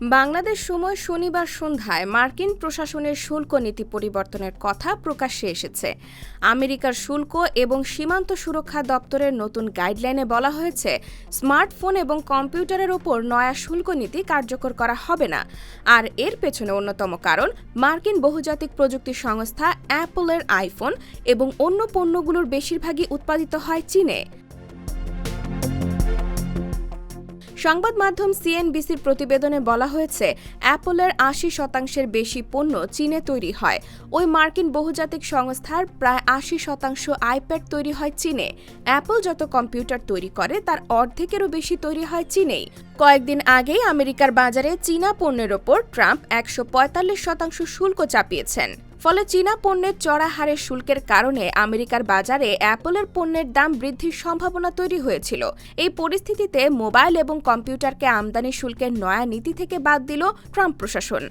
বাংলাদেশ সময় শনিবার সন্ধ্যায় মার্কিন প্রশাসনের শুল্ক নীতি পরিবর্তনের কথা প্রকাশ্যে এসেছে। আমেরিকার শুল্ক এবং সীমান্ত সুরক্ষা দপ্তরের নতুন গাইডলাইনে বলা হয়েছে, স্মার্টফোন এবং কম্পিউটারের ওপর নয়া শুল্ক নীতি কার্যকর করা হবে না। আর এর পেছনে অন্যতম কারণ, মার্কিন বহুজাতিক প্রযুক্তি সংস্থা অ্যাপলের আইফোন এবং অন্য পণ্যগুলোর বেশিরভাগই উৎপাদিত হয় চীনে। সংবাদ মাধ্যম সিএনবিসির প্রতিবেদনে বলা হয়েছে, অ্যাপলের আশি শতাংশের বেশি পণ্য চীনে তৈরি হয়। ওই মার্কিন বহুজাতিক সংস্থার প্রায় আশি শতাংশ আইপ্যাড তৈরি হয় চীনে। অ্যাপল যত কম্পিউটার তৈরি করে, তার অর্ধেকেরও বেশি তৈরি হয় চীনেই। কয়েকদিন আগেই আমেরিকার বাজারে চীনা পণ্যের ওপর ট্রাম্প একশো পঁয়তাল্লিশ শতাংশ শুল্ক চাপিয়েছেন। ফলে চীনা পণ্যের চড়া হারে শুল্কের কারণে আমেরিকার বাজারে অ্যাপলের পণ্যের দাম বৃদ্ধির সম্ভাবনা তৈরি হয়েছিল। এই পরিস্থিতিতে মোবাইল এবং কম্পিউটারকে আমদানি শুল্কের নয়া নীতি থেকে বাদ দিল ট্রাম্প প্রশাসন।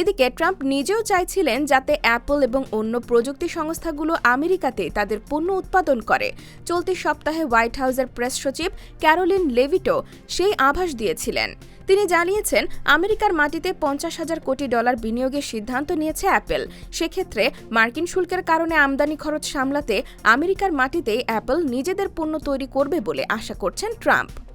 এদিকে ট্রাম্প নিজেও চাইছিলেন যাতে অ্যাপল এবং অন্য প্রযুক্তি সংস্থাগুলো আমেরিকাতে তাদের পণ্য উৎপাদন করে। চলতি সপ্তাহে হোয়াইট হাউসের প্রেস সচিব ক্যারোলিন লেভিটো সেই আভাস দিয়েছিলেন। তিনি জানিয়েছেন, আমেরিকার মাটিতে পঞ্চাশ হাজার কোটি ডলার বিনিয়োগের সিদ্ধান্ত নিয়েছে অ্যাপেল। সেক্ষেত্রে মার্কিন শুল্কের কারণে আমদানি খরচ সামলাতে আমেরিকার মাটিতেই অ্যাপল নিজেদের পণ্য তৈরি করবে বলে আশা করছেন ট্রাম্প।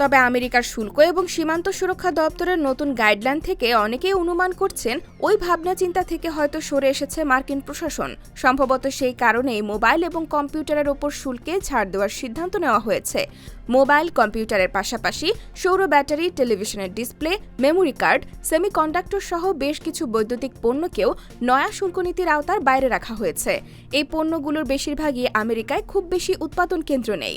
তবে আমেরিকার শুল্ক এবং সীমান্ত সুরক্ষা দপ্তরের নতুন গাইডলাইন থেকে অনেকেই অনুমান করছেন ওই ভাবনা চিন্তা থেকে হয়তো সরে এসেছে মার্কিন প্রশাসন। সম্ভবত সেই কারণেই মোবাইল এবং কম্পিউটারের ওপর শুল্কে ছাড় দেওয়ার সিদ্ধান্ত নেওয়া হয়েছে। মোবাইল, কম্পিউটারের পাশাপাশি সৌর ব্যাটারি, টেলিভিশনের ডিসপ্লে, মেমোরি কার্ড, সেমিকন্ডাক্টর সহ বেশ কিছু বৈদ্যুতিক পণ্যকেও নয়া শুল্ক নীতির আওতার বাইরে রাখা হয়েছে। এই পণ্যগুলোর বেশিরভাগই আমেরিকায় খুব বেশি উৎপাদন কেন্দ্র নেই।